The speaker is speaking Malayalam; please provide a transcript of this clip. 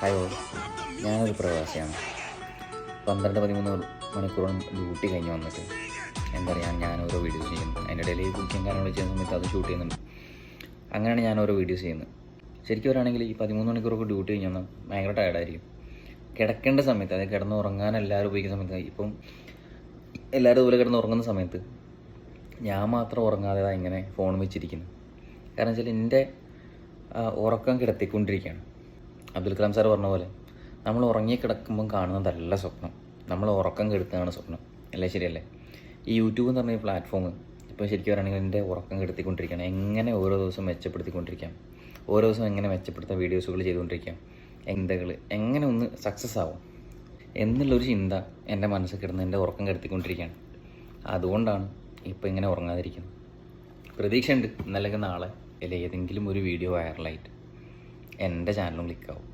ഹായ് ഞാനൊരു പ്രവാസിയാണ്. പന്ത്രണ്ട് പതിമൂന്ന് മണിക്കൂറോളം ഡ്യൂട്ടി കഴിഞ്ഞ് വന്നിട്ട്. എന്താ പറയുക ഞാൻ ഓരോ വീഡിയോസ് ചെയ്യുന്നു. അതിന്റെ ഇടയിൽ കുക്കിങ് കാര്യങ്ങൾ ചെയ്യുന്ന സമയത്ത് അത് ഷൂട്ട് ചെയ്യുന്നുണ്ട്. അങ്ങനെയാണ് ഞാൻ ഓരോ വീഡിയോസ് ചെയ്യുന്നത്. ശരിക്കും പറയുകയാണെങ്കിൽ ഈ പതിമൂന്ന് മണിക്കൂറൊക്കെ ഡ്യൂട്ടി കഴിഞ്ഞ് വന്നാൽ ഭയങ്കര ടയർഡായിരിക്കും കിടക്കേണ്ട സമയത്ത് അതായത് കിടന്ന് ഉറങ്ങാൻ എല്ലാവരും ഉപയോഗിക്കുന്ന സമയത്ത് ഇപ്പം എല്ലാവരും ഇതുപോലെ കിടന്ന് ഉറങ്ങുന്ന സമയത്ത് ഞാൻ മാത്രം ഉറങ്ങാതെ ഇങ്ങനെ ഫോൺ വെച്ചിരിക്കുന്നു. കാരണം വെച്ചാൽ എന്റെ ഉറക്കം കിടത്തിക്കൊണ്ടിരിക്കുകയാണ്. അബ്ദുൽ കലാം സാർ പറഞ്ഞ പോലെ നമ്മൾ ഉറങ്ങി കിടക്കുമ്പം കാണുന്നതല്ല സ്വപ്നം. നമ്മൾ ഉറക്കം കെടുത്തതാണ് സ്വപ്നം. അല്ലേ? ശരിയല്ലേ? ഈ യൂട്യൂബ് എന്ന് പറഞ്ഞ പ്ലാറ്റ്ഫോം ഇപ്പോൾ ശരിക്കും പറയുകയാണെങ്കിൽ എന്റെ ഉറക്കം കെടുത്തിക്കൊണ്ടിരിക്കുകയാണ്. എങ്ങനെ ഓരോ ദിവസം മെച്ചപ്പെടുത്തിക്കൊണ്ടിരിക്കാം? ഓരോ ദിവസം എങ്ങനെ മെച്ചപ്പെടുത്താൻ വീഡിയോസുകൾ ചെയ്തുകൊണ്ടിരിക്കാം? എന്തകൾ എങ്ങനെ ഒന്ന് സക്സസ് ആവും? എന്നുള്ളൊരു ചിന്ത എന്റെ മനസ്സിൽ കിടന്ന് എന്റെ ഉറക്കം കെടുത്തിക്കൊണ്ടിരിക്കുകയാണ്. അതുകൊണ്ടാണ് ഇപ്പോൾ ഇങ്ങനെ ഉറങ്ങാതിരിക്കുന്നത്. പ്രതീക്ഷയുണ്ട്. ഇന്നല്ലെങ്കിൽ നാളെ അല്ലെ ഏതെങ്കിലും ഒരു വീഡിയോ വൈറലായിട്ട് എന്റെ ചാനലും ക്ലിക്കാവും